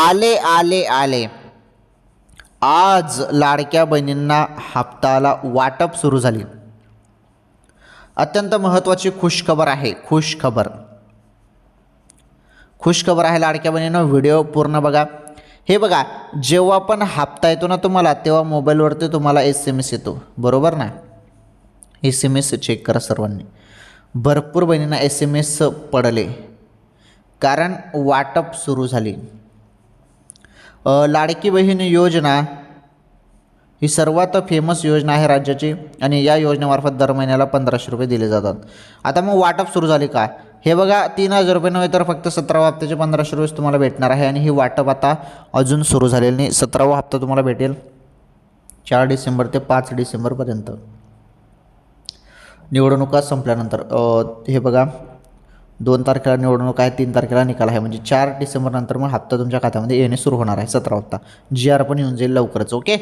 आले आले आले. आज लाडक्या बहिणींना हप्ताला वाटप सुरू झाली. अत्यंत महत्त्वाची खुशखबर आहे खुशखबर. खुशखबर आहे लाडक्या बहिणीनं व्हिडिओ पूर्ण बघा. हे बघा जेव्हा पण हप्ता येतो ना तुम्हाला तेव्हा मोबाईलवरती तुम्हाला एस एम एस येतो. बरोबर ना? एस एम एस चेक करा सर्वांनी. भरपूर बहिणींना एस एम एस पडले. कारण वाटप सुरू झाली. लाडकी बहीण योजना ही सर्वात फेमस योजना आहे राज्याची आणि या योजनेमार्फत दर महिन्याला पंधराशे रुपये दिले जातात. आता मग वाटप सुरू झाले का? हे बघा तीन हजार रुपये नव्हे तर फक्त सतरावा हप्त्याचे पंधराशे रुपये तुम्हाला भेटणार आहे आणि ही वाटप आता अजून सुरू झालेलं नाही. सतरावा हप्ता तुम्हाला भेटेल चार डिसेंबर ते पाच डिसेंबरपर्यंत निवडणुका संपल्यानंतर हे बघा दोन तारखेला निवडणूक आहे तीन तारखेला निकाल आहे. म्हणजे चार डिसेंबरनंतर मग हप्ता तुमच्या खात्यामध्ये येणे सुरू होणार आहे. सतरा हप्ता जी आर पण येऊन जाईल लवकरच ओके?